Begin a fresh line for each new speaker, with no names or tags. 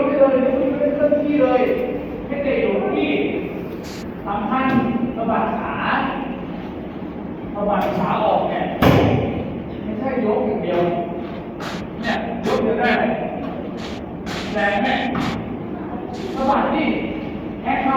ถได้เลยรถนี้ไม่ได้เคลื่อนที่เลยให้เด็กอยู่ที่สำคัญระบาดขาระบาดขาออกเนี่ยไม่ใช่ยกอย่างเดียวเนี่ยยกจะได้แรงแนี่ระบาดที่แอคเข้า